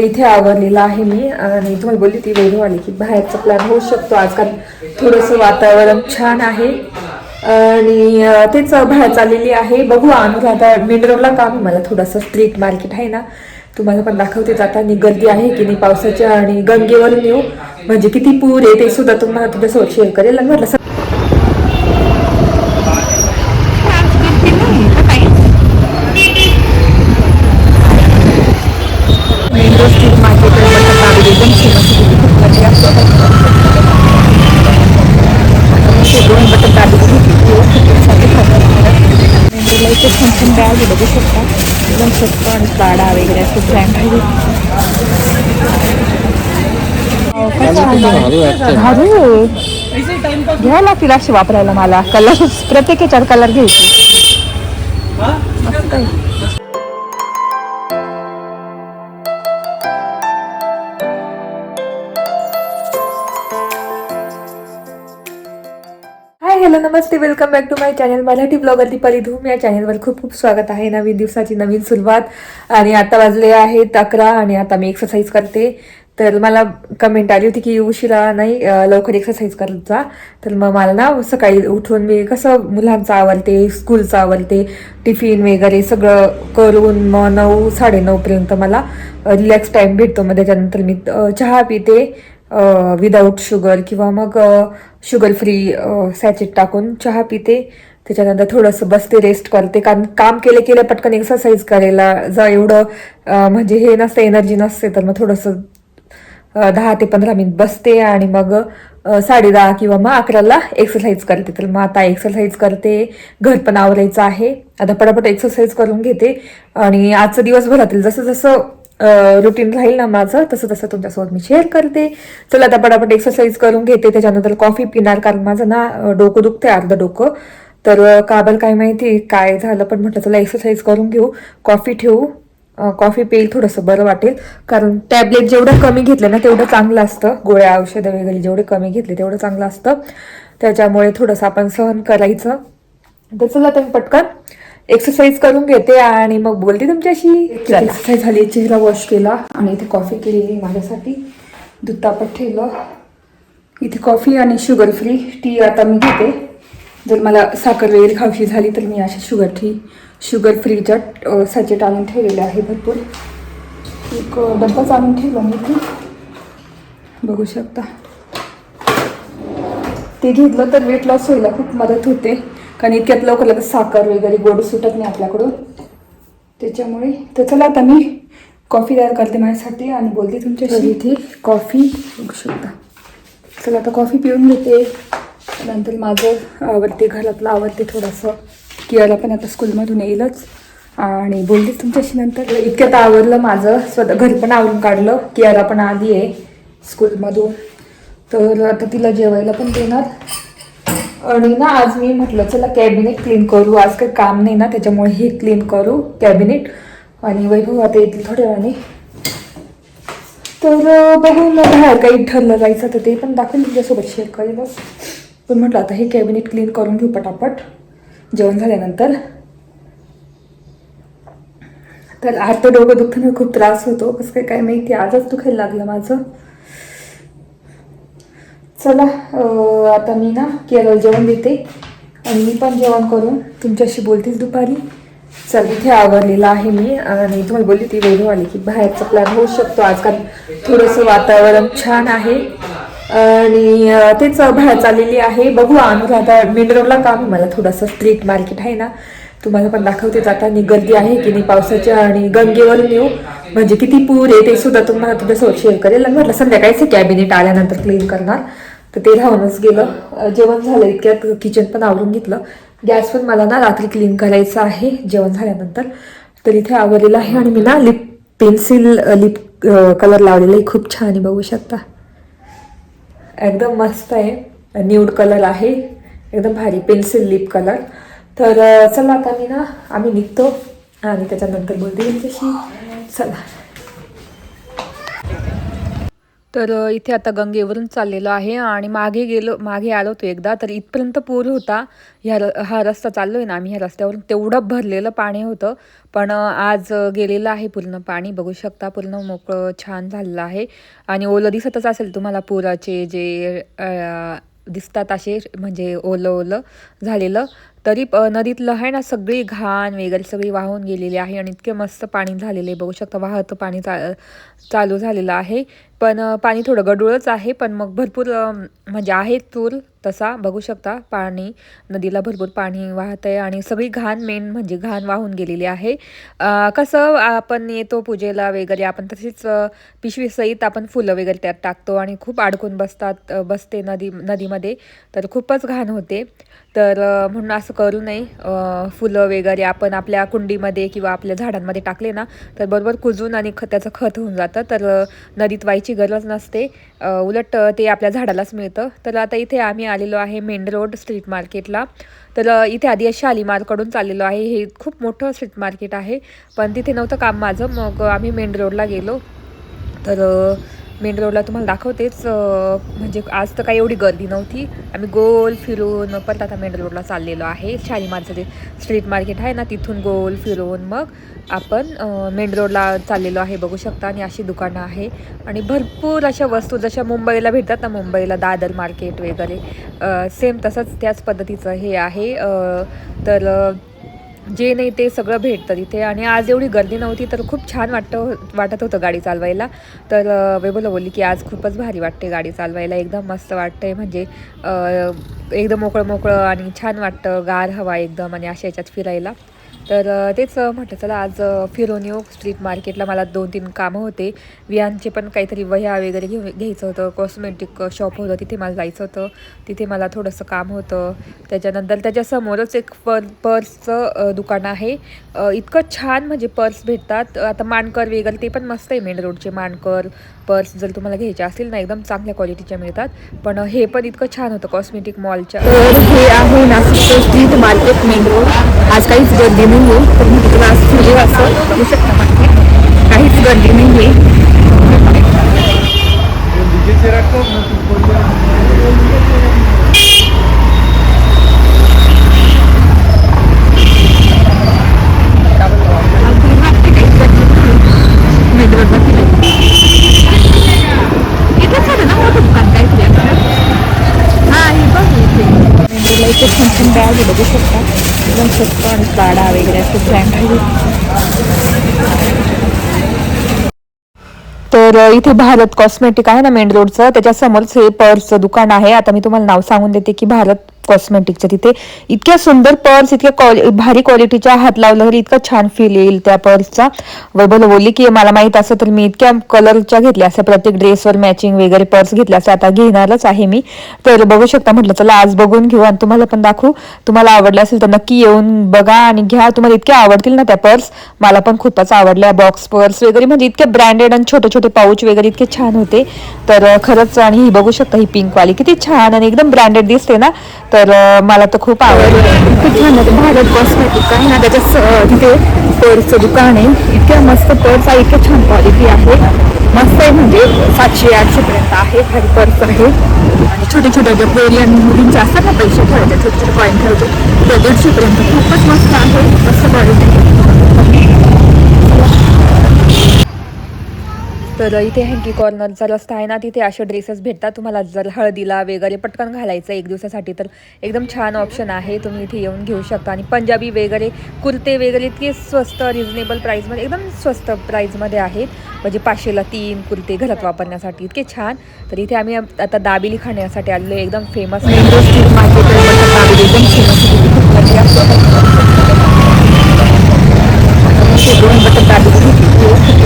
इथे आवरलेला आहे मी. आणि तुम्ही बोलली ती वेळ आली की बाहेरचा प्लॅन होऊ शकतो. आजकाल थोडंसं वातावरण छान आहे. आणि तेच बाहेर चाललेली आहे. बघू अनुराधा मिनरवला काम मला थोडंसं स्ट्रीट मार्केट आहे ना तुम्हाला पण दाखवते. जाताना गर्दी आहे की नाही पावसाच्या आणि गंगेवरून येऊ. म्हणजे किती पूर आहे ते सुद्धा तुम्हाला तुझ्यासोबत शेअर करेल. आणि म्हटलं बघू शकता. एकदम स्वस्त आणि काढा वगैरे असं ब्रँड आहे. भारी घ्यायला लागतील असे वापरायला मला. कलर प्रत्येक याच्यावर कलर घ्यायचे मस्त आहे नमस्ते welcome back to my channel Marathi blogger Deepali Dhoom. या चॅनलवर खूप खूप स्वागत आहे. नवीन दिवसाची नवीन सुरुवात. आणि आता वाजले आहेत अकरा आणि आता मी एक्सरसाइज करते. तर मला कमेंट आली होती की उशिरा नाही लवकर एक्सरसाइज करत जा. तर मग मला ना सकाळी उठून मी कसं मुलांचं आवडते स्कूलचं आवडते टिफिन वगैरे सगळं करून मग नऊ साडेनऊपर्यंत मला रिलॅक्स टाईम भेटतो. मग त्याच्यानंतर मी चहा पिते. विदाऊट शुगर किंवा मग शुगर फ्री सॅचेट टाकून चहा पिते. त्याच्यानंतर थोडंसं बसते रेस्ट करते. कारण काम केले केले पटकन एक्सरसाइज करायला जर एवढं म्हणजे हे नसतं एनर्जी नसते. तर मग थोडंसं दहा ते पंधरा मिनिट बसते आणि मग साडे दहा किंवा मग अकराला एक्सरसाइज करते. तर मग आता एक्सरसाइज करते. घर पण आवरायचं आहे. आता पटापट एक्सरसाइज करून घेते. आणि आजचं दिवसभरातील जसं जसं रुटीन राहील ना माझं तसं तसं तुमच्यासोबत मी शेअर करते. चला आता पटापट एक्सरसाइज करून घेते त्याच्यानंतर कॉफी पिणार कारण माझं ना डोकं दुखतंय अर्धं डोकं. तर काबल काय माहिती काय झालं पण म्हटलं चला एक्सरसाइज करून घेऊ. कॉफी ठेवू. कॉफी पेल थोडंसं बरं वाटेल. कारण टॅबलेट जेवढं कमी घेतलं ना तेवढं चांगलं असतं. गोळ्या औषधं वगैरे जेवढे कमी घेतले तेवढं चांगलं असतं. त्याच्यामुळे थोडंसं आपण सहन करायचं. तर चला तुम्ही पटकन. एक्सरसाइज करून घेते आणि मग बोलते तुमच्याशी. एक्सरसाइज झाली चेहरा वॉश केला आणि इथे कॉफी केलेली माझ्यासाठी. दूध तापत ठेवलं. इथे कॉफी आणि शुगर फ्री टी आता मी घेते. जर मला साखर वगैरे खावशी झाली तर मी अशा शुगर फ्री शुगर फ्रीच्या सॅचेट आणून ठेवलेले आहे भरपूर. एक डब्बाच आणून ठेवला मी इथे. बघू शकता. ते घेतलं तर वेट लॉस व्हायला खूप मदत होते. कारण इतक्यात लवकर लगेच साखर वगैरे गोड सुटत नाही आपल्याकडून. त्याच्यामुळे तर चला आता मी कॉफी तयार करते माझ्यासाठी आणि बोलते तुमच्याशी. इथे कॉफी बघू शकता. चला आता कॉफी पिऊन घेते. नंतर माझं आवडते घरातलं आवडते थोडंसं. कियाला पण आता स्कूलमधून येईलच. आणि बोलते तुमच्याशी नंतर. इतक्यात आवरलं माझं. स्वतः घरी पण आवरून काढलं. कियाला पण आली आहे स्कूलमधून. तर आता तिला जेवायला पण देणार. आणि ना आज मी म्हटलं चला कॅबिनेट क्लीन करू. आज काही काम नाही ना त्याच्यामुळे हे क्लीन करू कॅबिनेट. आणि वैभव आता येतील थोड्या वेळाने. तर बघू ना बाहेर काही ठरलं जायचं तर ते पण दाखवेल तुमच्यासोबत शेअर करेल पण म्हटलं आता हे कॅबिनेट क्लीन करून घेऊ पटापट. जेवण झाल्यानंतर. तर आज तर डोकं दुखताना खूप त्रास होतो. कसं काय काय माहिती आजच दुखायला लागलं माझं. चला आता मी ना केरळ जेवण देते आणि मी पण जेवण करून तुमच्याशी बोलतील दुपारी. चल इथे आवरलेलं आहे मी आणि तुम्हाला बोलली ती वेळ आली की बाहेरचा प्लॅन होऊ शकतो. आजकाल थोडंसं वातावरण छान आहे आणि तेच बाहेर चाललेली आहे. बघू अनुराधा मिनरवला काम आहे. मला थोडंसं स्ट्रीट मार्केट आहे ना. तुम्हाला पण दाखवते जाताना गर्दी आहे की नाही पावसाच्या आणि गंगेवरून येऊ. म्हणजे किती पूर आहे ते सुद्धा तुम्हाला तुझ्यासोबत शेअर करेल. आणि म्हटलं संध्याकाळीच कॅबिनेट आल्यानंतर क्लीन करणार. तर ते राहूनच गेलं. अं, जेवण झालं इतक्यात किचन पण आवरून घेतलं. गॅस पण मला ना रात्री क्लीन करायचं आहे जेवण झाल्यानंतर. तर इथे आवरलेलं आहे आणि मी ना लिप पेन्सिल लिप कलर लावलेला आहे. खूप छान आहे बघू शकता. एकदम मस्त आहे. न्यूड कलर आहे. एकदम भारी पेन्सिल लिप कलर तर चला आता मी ना आम्ही निघतो. आणि त्याच्यानंतर बोलते तुमच्याशी. चला. तर इथे आता गंगेवरून चाललेलो आहे आणि मागे गेलो मागे आलो होतो एकदा. तर इथपर्यंत पूर होता. ह्या र हा रस्ता चाललो आहे ना आम्ही ह्या रस्त्यावरून. तेवढं भरलेलं पाणी होतं. पण आज गेलेलं आहे पूर्ण पाणी. बघू शकता पूर्ण मोकळं छान झालेलं आहे. आणि ओलं दिसतच असेल तुम्हाला पुराचे जे दिसतात असे म्हणजे ओलं ओलं झालेलं. तरी प नदीतलं आहे ना सगळी घाण वगैरे सगळी वाहून गेलेली आहे आणि इतके मस्त पाणी झालेले बघू शकता वाहतं पाणी चा चालू झालेलं आहे. पण पाणी थोडं गडूळच आहे. पण मग भरपूर म्हणजे आहे तूर तसा. बघू शकता पाणी नदीला भरपूर पाणी वाहत आहे आणि सगळी घाण मेन म्हणजे घाण वाहून गेलेली आहे. कसं आपण येतो पूजेला वगैरे आपण तशीच पिशवीसहित आपण फुलं वगैरे त्यात टाकतो आणि खूप अडकून बसतात बसते नदी नदीमध्ये. तर खूपच घाण होते. तर म्हणून असं करू नये. फुलं वगैरे आपण आपल्या कुंडीमध्ये किंवा आपल्या झाडांमध्ये टाकले ना तर बरोबर कुजून आणि ख त्याचं खत होऊन जातं. तर नदीत व्हायची गरज नसते. उलट ते आपल्या झाडालाच मिळतं. तर आता इथे आम्ही आलेलो आहे मेन रोड स्ट्रीट मार्केटला. तर इथे आधी शालीमारकडून चाललेलो आहे. हे खूप मोठं स्ट्रीट मार्केट आहे. पण तिथे नव्हतं काम माझं. मग आम्ही मेन रोडला गेलो. तर मेन रोडला तुम्हाला दाखवतेच म्हणजे आज तर काही एवढी गर्दी नव्हती. आम्ही गोल फिरून परत आता मेन रोडला चाललेलो आहे. शालीमारचं जे स्ट्रीट मार्केट आहे ना तिथून गोल फिरून मग आपण मेन रोडला चाललेलो आहे बघू शकता. आणि अशी दुकानं आहे. आणि भरपूर अशा वस्तू जशा मुंबईला भेटतात ना मुंबईला दादर मार्केट वगैरे सेम तसंच त्याच पद्धतीचं हे आहे. तर जे नाही ते सगळं भेटतं तिथे. आणि आज एवढी गर्दी नव्हती तर खूप छान वाटतं हो, वाटत होतं गाडी चालवायला. तर वैभवला बोलली की आज खूपच भारी वाटते गाडी चालवायला. एकदम मस्त वाटतंय. म्हणजे एकदम मोकळं मोकळं आणि छान वाटतं. गार हवा एकदम आणि अशा याच्यात फिरायला. तर तेच म्हटलं चला आज अ, फिरून येऊ. स्ट्रीट मार्केटला मला दोन तीन कामं होते. वियांचे पण काहीतरी वह्या वगैरे घेऊ घ्यायचं होतं. कॉस्मेटिक शॉप होतं तिथे मला जायचं होतं. तिथे मला थोडंसं काम होतं. त्याच्यानंतर त्याच्यासमोरच एक पर पर्सचं दुकान आहे. इतकं छान म्हणजे पर्स भेटतात. आता मानकर वगैरे ते पण मस्त आहे मेन रोडचे मानकर. पर्स जर तुम्हाला घ्यायचे असतील ना एकदम चांगल्या क्वालिटीच्या मिळतात. पण हे पण इतकं छान होतं कॉस्मेटिक मॉलच्या तर हे आहे नाशिकचं स्ट्रीट मार्केट मेन रोड आज काहीच गर्दी नाही आहे तर मी तुला आज फिरले असं बघू शकता मार्केट काहीच गर्दी नाही आहे मेन रोडला फिरले इथेच आहे ना मोठं दुकान काहीतरी आपलं हा हे बघ इथे मेंदूला इथे छान छान बॅग आहे बघू शकता एकदम स्वस्त आणि काडा वगैरे असे ब्रँड आहे तर इथे भारत कॉस्मेटिक आहे ना मेन रोडचं त्याच्यासमोरच हे पर्सचं दुकान आहे. आता मी तुम्हाला नाव सांगून देते की भारत कॉस्मेटिकच्या तिथे. इतक्या सुंदर पर्स इतक्या क्वालि भारी क्वालिटीच्या हात लावलं तरी इतका छान फील येईल त्या पर्सचा. वैभव बोलली की मला माहीत असं तर मी इतक्या कलरच्या घेतल्या असं प्रत्येक ड्रेसवर मॅचिंग वगैरे पर्स घेतल्या असं आता घेणारच आहे मी. तर बघू शकता म्हटलं चला आज बघून घेऊ आणि तुम्हाला पण दाखवू. तुम्हाला आवडलं असेल तर नक्की येऊन बघा आणि घ्या. तुम्हाला इतक्या आवडतील ना त्या पर्स? मला पण खूपच आवडल्या. बॉक्स पर्स वगैरे म्हणजे इतके ब्रँडेड आणि छोटे छोटे पाऊच वगैरे इतके छान होते. तर खरंच आणि ही बघू शकता ही पिंक वाली. किती छान आणि एकदम ब्रँडेड दिसते ना. तर तर मला तर खूप आवडलं. खूप छान आहे. भारत कॉस्मेटिक आहे ना त्याच्या स- तिथे पर्सचं दुकान आहे. इतक्या मस्त पर्स आहे इतक्या छान क्वालिटी आहे. मस्त आहे म्हणजे सातशे आठशेपर्यंत आहे हर पर्स आहे. आणि छोटे छोटे ज्या कोरियन मुलींच्या असतात ना पैसे ठेवायचे छोटे छोटे कॉईन ठेवतो त्या दीडशेपर्यंत खूपच मस्त आहे. मस्त क्वालिटी तर इथे हँकी कॉर्नरचा रस्ता आहे ना तिथे असे ड्रेसेस भेटतात. तुम्हाला जर हळदीला वगैरे पटकन घालायचं एक दिवसासाठी तर एकदम छान ऑप्शन आहे. तुम्ही इथे येऊन घेऊ शकता. आणि पंजाबी वगैरे कुर्ते वगैरे इतके स्वस्त रिजनेबल प्राईजमध्ये एकदम स्वस्त प्राईजमध्ये आहेत. म्हणजे पाचशेला तीन कुर्ते घरात वापरण्यासाठी. इतके छान. तर इथे आम्ही आता दाबिली खाण्यासाठी आलेलो आहे. एकदम फेमस मार्केट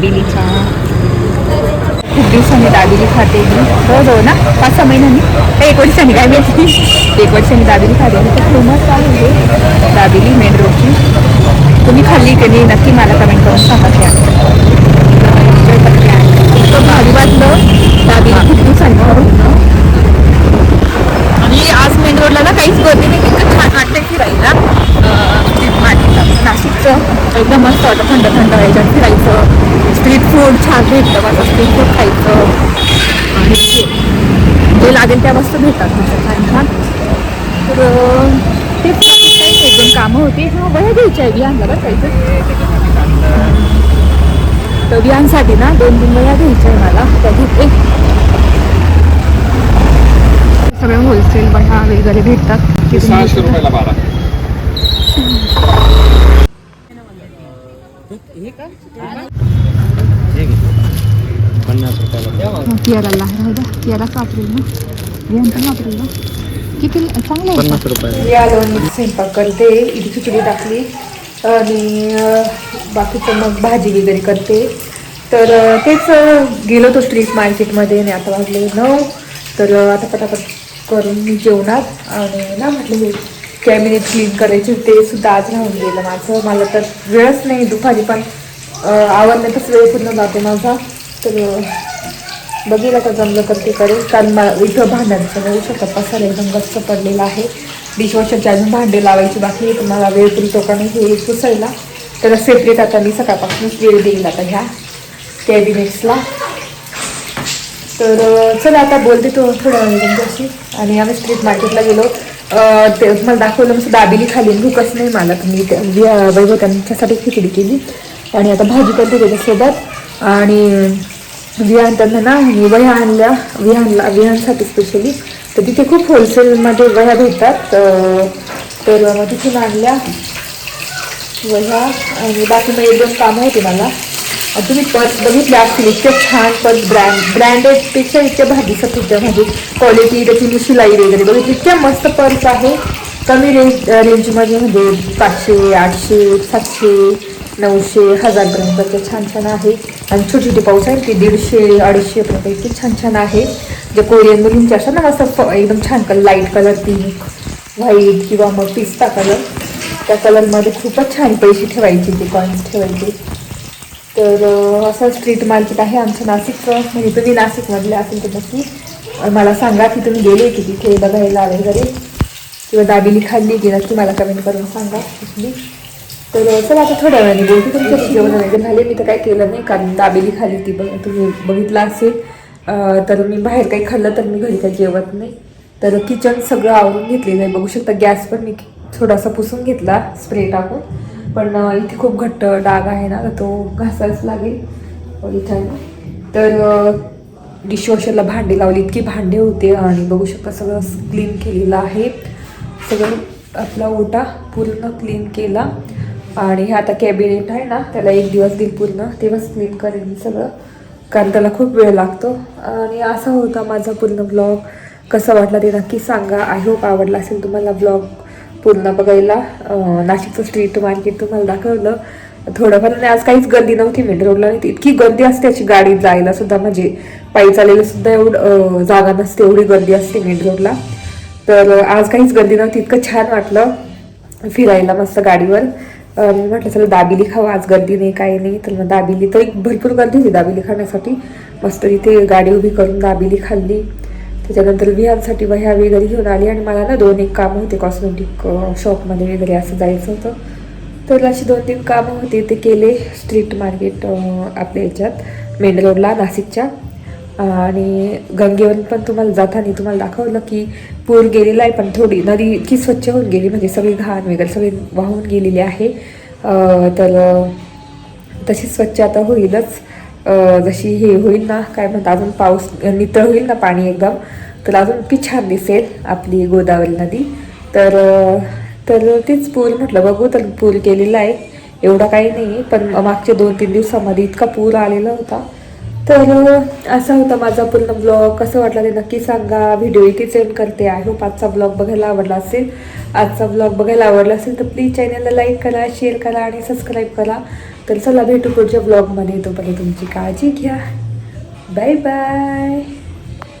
दाबेली चहा खूप दिवसांनी दाबेली खाते मी. हो हो ना पाच सहा महिन्यांनी. एक वर्षांनी काय मिळते एक वर्षांनी दाबेली खाते. मी तर फेमस आहे म्हणजे दाबेली मेन रोडची. तुम्ही खाल्ली की नाही नक्की मला कमेंट करून सांगा की भारी वाटलं. दाबेली खूप दिवसांनी आणि आज मेन रोडला ना काहीच गर्दी नाही. वाटतं राहिला नाशिकचं एकदम मस्त वाटतं. थंड थंड याच्यात फिरायचं. स्ट्रीट फूड छान भेटतं. माझं स्ट्रीट फूड खायचं. आणि जे लागेल त्या वस्तू भेटतात माझं छान छान. तर तेच काही दोन कामं होती. हा वया घ्यायच्या आहे बियांना बरं खायचं तर बियांसाठी ना दोन तीन वया घ्यायच्या आहे मला. त्याची एक सगळ्या होलसेल बटा वगैरे भेटतात. तिथून सहाशे. रुपयाला बारा. पन्नास रुपयाला राहू द्या ना. किती चांगलं पन्नास आलो मी स्वयंपाक करते. इथे खिचडी टाकली. आणि बाकीचं मग भाजी वगैरे करते. तर तेच गेलो तो स्ट्रीट मार्केटमध्ये आणि आता वाजले नऊ. तर आता पटापट करून मी जेवणार आणि ना म्हटलं हे कॅबिनेट क्लीन करायचे ते सुद्धा आज राहून गेलं माझं. मला तर वेळच नाही दुपारी पण आवडण्यातच वेळ पूर्ण जाते माझा. तर बघितलं बघेल आता जमलं तर ते करेल. कारण मला इथं भांड्यांचं बघू शकत. पसारा एकदम गच्च पडलेला आहे. डिशवॉशरचे अजून भांडे लावायची बाकी आहे तर मला वेळ पुरतो का नाही हे पुसायला. तर सेपरेट आता मी सकाळपासूनच वेळ देईल आता ह्या कॅबिनेट्सला तर चला आता बोलते तो थोड्या वेळ तुमच्याशी. आणि आम्ही स्ट्रीट मार्केटला गेलो. ते मला दाखवलं मस्त दाबिली खाली. भूकच नाही मला. तर मी त्या- वि- वैभव त्यांच्यासाठी खिचडी केली. आणि आता भाजी करते त्याच्यासोबत. आणि विहान त्यांना ना मी वह्या आणल्या. विहानला विहानसाठी स्पेशली तर तिथे खूप होलसेलमध्ये वह्या भेटतात. तर मग तिथून आणल्या वह्या. आणि बाकी मग एक दोन कामं होती मला. तुम्ही पर्स बघितल्या असतील इतक्या छान पर्स ब्रँड ब्रँडेडपेक्षा इतक्या भाजी होत्या म्हणजे क्वालिटी त्याची शिलाई वगैरे बघितली. इतक्या मस्त पर्स आहे. कमी रेंज रेंजमध्ये म्हणजे पाचशे आठशे सातशे नऊशे हजारपर्यंतच्या छान छान आहे. आणि छोटी छोटी पाऊस आहे ती दीडशे अडीचशेपर्यंत इतकी छान छान आहे. जे कोरियन मुलींचे असतात ना मस्त एकदम छान कलर लाइट कलर ती व्हाईट किंवा मग पिस्ता कलर त्या कलरमध्ये खूपच छान पैसे ठेवायचे ते कॉईन्स ठेवायचे. तर असं स्ट्रीट मार्केट आहे आमचं नाशिकचं म्हणजे तुम्ही नाशिकमधले असेल तर नक्की मला सांगा की तुम्ही गेले की तिथे बघायला वगैरे किंवा दाबिली खाल्ली की नक्की मला कमेंट करून सांगा तिथली तर अं, चला आता थोड्या वेळाने बोलते तुमच्याशी जेवण वगैरे झाले मी तर काही केलं नाही कारण दाबेली खाली ती बघ तुम्ही बघितलं असेल. तर मी बाहेर काही खाल्लं तर मी घरी काही जेवत नाही. तर किचन सगळं आवरून घेतलेलं आहे. बघू शकता गॅस पण मी थोडासा पुसून घेतला स्प्रे टाकून. पण इथे खूप घट्ट डाग आहे ना तर तो घासायच लागेल. इथं आहे ना. तर डिशवॉशरला भांडे लावली इतकी भांडे होते आणि बघू शकता सगळं क्लीन केलेलं आहे. सगळं आपला ओटा पूर्ण क्लीन केला. आणि हे आता कॅबिनेट आहे ना त्याला एक दिवस देईल पूर्ण. तेव्हाच क्लीन करेन सगळं कारण त्याला खूप वेळ लागतो. आणि असा होता माझा पूर्ण ब्लॉग कसा वाटला ते नक्की सांगा. आय होप आवडला असेल तुम्हाला ब्लॉग पूर्ण बघायला नाशिकचं स्ट्रीट मार्केट तुम्हाला दाखवलं. थोडंफार आणि आज काहीच गर्दी नव्हती मेन रोडला नाही इतकी गर्दी असते अशी गाडी जायला सुद्धा म्हणजे पायी चाललेलं सुद्धा एवढं जागा नसते एवढी गर्दी असते मेन रोडला तर आज काहीच गर्दी नव्हती इतकं छान वाटलं फिरायला मस्त गाडीवर. मी म्हटलं चला दाबिली खावं आज गर्दी नाही काही नाही. तर मग दाबिली तर एक भरपूर गर्दी होती दाबिली खाण्यासाठी. मस्त इथे गाडी उभी करून दाबिली खाल्ली. त्याच्यानंतर विहारसाठी वह्या वगैरे घेऊन आली आणि मला ना दोन एक कामं होते कॉस्मेटिक शॉपमध्ये वगैरे असं जायचं होतं. तर अशी दोन तीन कामं होती. ते केले स्ट्रीट मार्केट आपल्या याच्यात मेन रोडला नाशिकच्या. आणि गंगेवर पण तुम्हाला जाताना तुम्हाला दाखवलं की पूर गेलेला आहे पण थोडी नदी इतकी स्वच्छ होऊन गेली. म्हणजे सगळी घाण वगैरे सगळी वाहून गेलेली आहे. तर तशी स्वच्छ आता होईलच. जशी हे होईल ना काय म्हणतात अजून पाऊस नितळ होईल ना पाणी एकदम तर अजून ती छान दिसेल आपली गोदावरी नदी. तर तर तेच पूर म्हटलं बघू तर पूर केलेला आहे. एवढा काही नाही पण मागच्या दोन तीन दिवसामध्ये इतका पूर आलेला होता. तर असा होता माझा पूर्ण ब्लॉग कसं वाटला ते नक्की सांगा. व्हिडिओ इथेच सेंड करते आय होप आजचा ब्लॉग बघायला आवडला असेल. आजचा ब्लॉग बघायला आवडला असेल तर प्लीज चॅनलला लाईक करा शेअर करा आणि सबस्क्राईब करा. तर चला भेटू पुढच्या ब्लॉगमध्ये तोपर्यंत तुमची काळजी घ्या. Bye bye